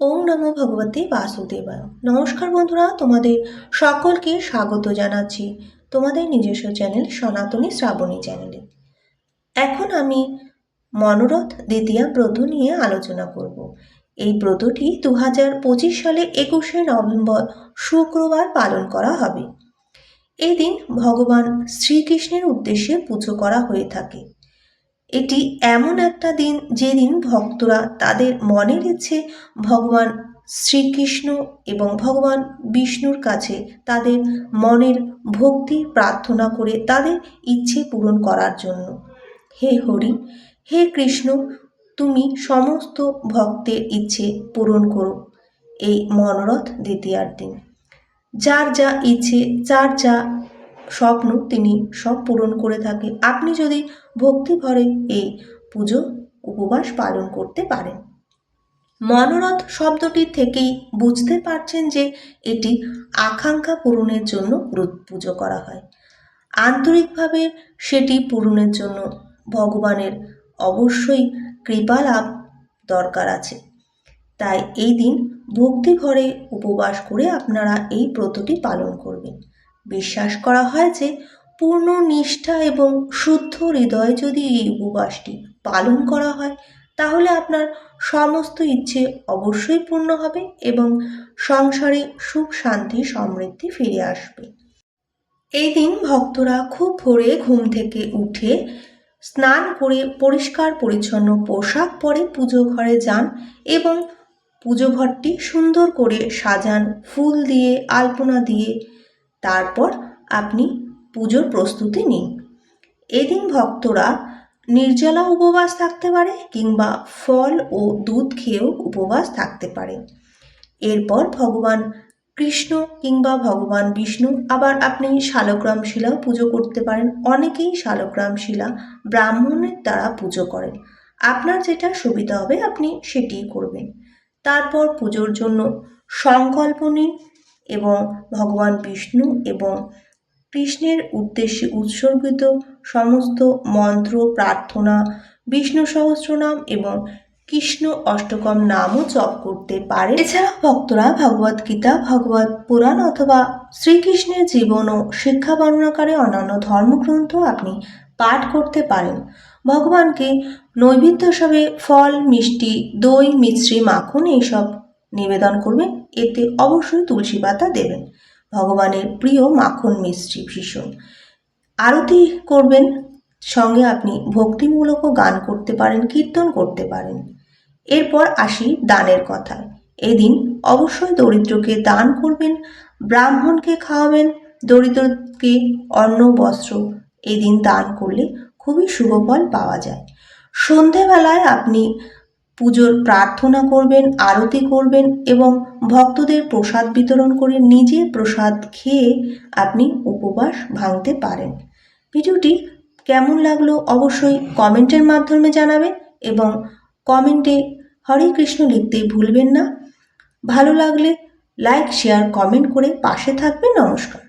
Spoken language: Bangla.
ওম নমো ভগবতে বাসুদেবায়। নমস্কার বন্ধুরা, তোমাদের সকলকে স্বাগত জানাচ্ছি তোমাদের নিজস্ব চ্যানেল সনাতনী শ্রাবণী চ্যানেলে। এখন আমি মনোরথ দ্বিতীয়া ব্রত নিয়ে আলোচনা করব। এই ব্রতটি দু হাজার পঁচিশ সালে একুশে নভেম্বর শুক্রবার পালন করা হবে। এই দিন ভগবান শ্রীকৃষ্ণের উদ্দেশ্যে পুজো করা হয়ে থাকে। এটি এমন একটা দিন যেদিন ভক্তরা তাদের মনের ইচ্ছে ভগবান শ্রীকৃষ্ণ এবং ভগবান বিষ্ণুর কাছে তাদের মনের ভক্তি প্রার্থনা করে তাদের ইচ্ছে পূরণ করার জন্য। হে হরি, হে কৃষ্ণ, তুমি সমস্ত ভক্তের ইচ্ছে পূরণ করো। এই মনোরথ দ্বিতীয়ার দিন যার যা ইচ্ছে যার যা স্বপ্ন তিনি সব পূরণ করে থাকে। আপনি যদি ভক্তি ভরে এই পুজো উপবাস পালন করতে পারেন। মনোরথ শব্দটি থেকেই বুঝতে পারছেন যে এটি আকাঙ্ক্ষা পূরণের জন্য পুজো করা হয়। আন্তরিকভাবে সেটি পূরণের জন্য ভগবানের অবশ্যই কৃপা লাভ দরকার আছে। তাই এই দিন ভক্তি ভরে উপবাস করে আপনারা এই ব্রতটি পালন করবেন। বিশ্বাস করা হয় যে পূর্ণ নিষ্ঠা এবং শুদ্ধ হৃদয়ে যদি এই উপবাসটি পালন করা হয়, তাহলে আপনার সমস্ত ইচ্ছে অবশ্যই পূর্ণ হবে এবং সংসারে সুখ, শান্তি, সমৃদ্ধি ফিরে আসবে। এই দিন ভক্তরা খুব ভোরে ঘুম থেকে উঠে স্নান করে পরিষ্কার, পরিচ্ছন্ন পোশাক পরে পুজো ঘরে যান এবং পুজো ঘরটি সুন্দর করে সাজান। ফুল দিয়ে, আলপনা দিয়ে তারপর আপনি পুজোর প্রস্তুতি নিন। এদিন ভক্তরা নির্জলা উপবাস থাকতে পারে কিংবা ফল ও দুধ খেয়েও উপবাস থাকতে পারে। এরপর ভগবান কৃষ্ণ কিংবা ভগবান বিষ্ণু, আবার আপনি শালগ্রাম শিলাও পুজো করতে পারেন। অনেকেই শালগ্রাম শিলা ব্রাহ্মণের দ্বারা পুজো করেন। আপনার যেটা সুবিধা হবে আপনি সেটিই করবেন। তারপর পুজোর জন্য সংকল্প নিন। এবং ভগবান বিষ্ণু এবং কৃষ্ণের উদ্দেশ্যে উৎসর্গিত সমস্ত মন্ত্র, প্রার্থনা, বিষ্ণু সহস্রনাম এবং কৃষ্ণ অষ্টকম নামও জপ করতে পারে। এছাড়া ভক্তরা ভগবত গীতা, ভগবত পুরাণ অথবা শ্রীকৃষ্ণের জীবন ও শিক্ষা বর্ণনাকারী অন্যান্য ধর্মগ্রন্থ আপনি পাঠ করতে পারেন। ভগবানকে নৈবেদ্য হিসাবে ফল, মিষ্টি, দই মিশ্রি মাখন এইসব নিবেদন করবেন। এতে অবশ্যই তুলসী পাতা দেবেন। ভগবানের প্রিয় মাখন মিষ্টি ভীষণ। আরতি করবেন, সঙ্গে আপনি ভক্তিমূলকও গান করতে পারেন, কীর্তন করতে পারেন। এরপর আসি দানের কথায়। এদিন অবশ্যই দরিদ্রকে দান করবেন, ব্রাহ্মণকে খাওয়াবেন, দরিদ্রকে অন্ন, বস্ত্র এদিন দান করলে খুবই শুভ ফল পাওয়া যায়। সন্ধেবেলায় আপনি পুজোর প্রার্থনা করবেন, আরতি করবেন এবং ভক্তদের প্রসাদ বিতরণ করে নিজে প্রসাদ খেয়ে আপনি উপবাস ভাঙতে পারেন। ভিডিওটি কেমন লাগল অবশ্যই কমেন্টের মাধ্যমে জানাবেন এবং কমেন্টে হরে কৃষ্ণ লিখতে ভুলবেন না। ভালো লাগলে লাইক, শেয়ার, কমেন্ট করে পাশে থাকবেন। নমস্কার।